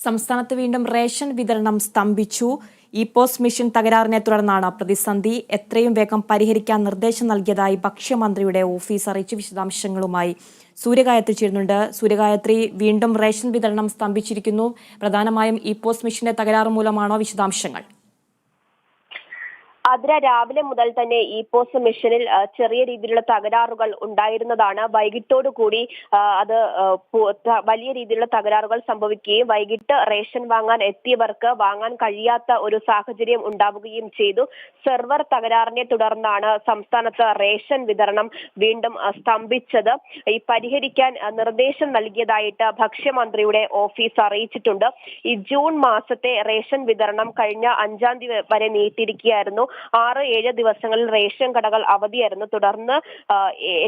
സംസ്ഥാനത്ത് വീണ്ടും റേഷൻ വിതരണം സ്തംഭിച്ചു. ഇ പോസ്റ്റ് മിഷൻ തകരാറിനെ തുടർന്നാണ് പ്രതിസന്ധി. എത്രയും വേഗം പരിഹരിക്കാൻ നിർദ്ദേശം നൽകിയതായി ഭക്ഷ്യമന്ത്രിയുടെ ഓഫീസ് അറിയിച്ചു. വിശദാംശങ്ങളുമായി സൂര്യഗായത്രി ചേരുന്നുണ്ട്. സൂര്യഗായത്രി വീണ്ടും റേഷൻ വിതരണം സ്തംഭിച്ചിരിക്കുന്നു. പ്രധാനമായും ഇ പോസ്റ്റ് മിഷന്റെ തകരാറ് മൂലമാണോ വിശദാംശങ്ങൾ? അതിര രാവിലെ മുതൽ തന്നെ ഇ പോസ്റ്റ് മെഷീനിൽ ചെറിയ രീതിയിലുള്ള തകരാറുകൾ ഉണ്ടായിരുന്നതാണ്. വൈകിട്ടോടു കൂടി അത് വലിയ രീതിയിലുള്ള തകരാറുകൾ സംഭവിക്കുകയും വൈകിട്ട് റേഷൻ വാങ്ങാൻ എത്തിയവർക്ക് വാങ്ങാൻ കഴിയാത്ത ഒരു സാഹചര്യം ഉണ്ടാവുകയും ചെയ്തു. സെർവർ തകരാറിനെ തുടർന്നാണ് സംസ്ഥാനത്ത് റേഷൻ വിതരണം വീണ്ടും സ്തംഭിച്ചത്. ഈ പരിഹരിക്കാൻ നിർദ്ദേശം നൽകിയതായിട്ട് ഭക്ഷ്യമന്ത്രിയുടെ ഓഫീസ് അറിയിച്ചിട്ടുണ്ട്. ഈ ജൂൺ മാസത്തെ റേഷൻ വിതരണം കഴിഞ്ഞ അഞ്ചാം തീയതി വരെ നീട്ടിയിരിക്കുകയായിരുന്നു. ആറ് ഏഴ് ദിവസങ്ങളിൽ റേഷൻ കടകൾ അവധിയായിരുന്നു. തുടർന്ന്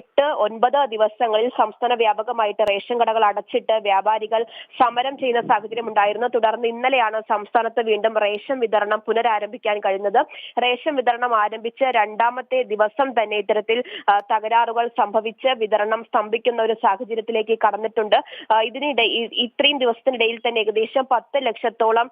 എട്ട് ഒൻപത് ദിവസങ്ങളിൽ സംസ്ഥാന വ്യാപകമായിട്ട് റേഷൻ കടകൾ അടച്ചിട്ട് വ്യാപാരികൾ സമരം ചെയ്യുന്ന സാഹചര്യം ഉണ്ടായിരുന്നു. തുടർന്ന് ഇന്നലെയാണ് സംസ്ഥാനത്ത് വീണ്ടും റേഷൻ വിതരണം പുനരാരംഭിക്കാൻ കഴിഞ്ഞത് റേഷൻ വിതരണം ആരംഭിച്ച രണ്ടാമത്തെ ദിവസം തന്നെ ഇത്തരത്തിൽ തകരാറുകൾ സംഭവിച്ച് വിതരണം സ്തംഭിക്കുന്ന ഒരു സാഹചര്യത്തിലേക്ക് കടന്നിട്ടുണ്ട്. ഇതിനിടെ ഇത്രയും ദിവസത്തിനിടയിൽ തന്നെ ഏകദേശം പത്ത് ലക്ഷത്തോളം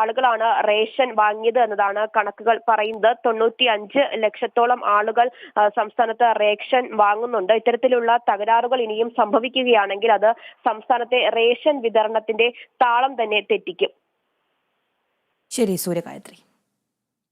ആളുകളാണ് റേഷൻ വാങ്ങിയത് എന്നതാണ് കണക്കുകൾ പറയുന്നത്. തൊണ്ണൂറ്റി അഞ്ച് ലക്ഷത്തോളം ആളുകൾ സംസ്ഥാനത്ത് റേഷൻ വാങ്ങുന്നുണ്ട്. ഇത്തരത്തിലുള്ള തകരാറുകൾ ഇനിയും സംഭവിക്കുകയാണെങ്കിൽ അത് സംസ്ഥാനത്തെ റേഷൻ വിതരണത്തിന്റെ താളം തന്നെ തെറ്റിക്കും. ശരി സൂര്യഗായത്രി.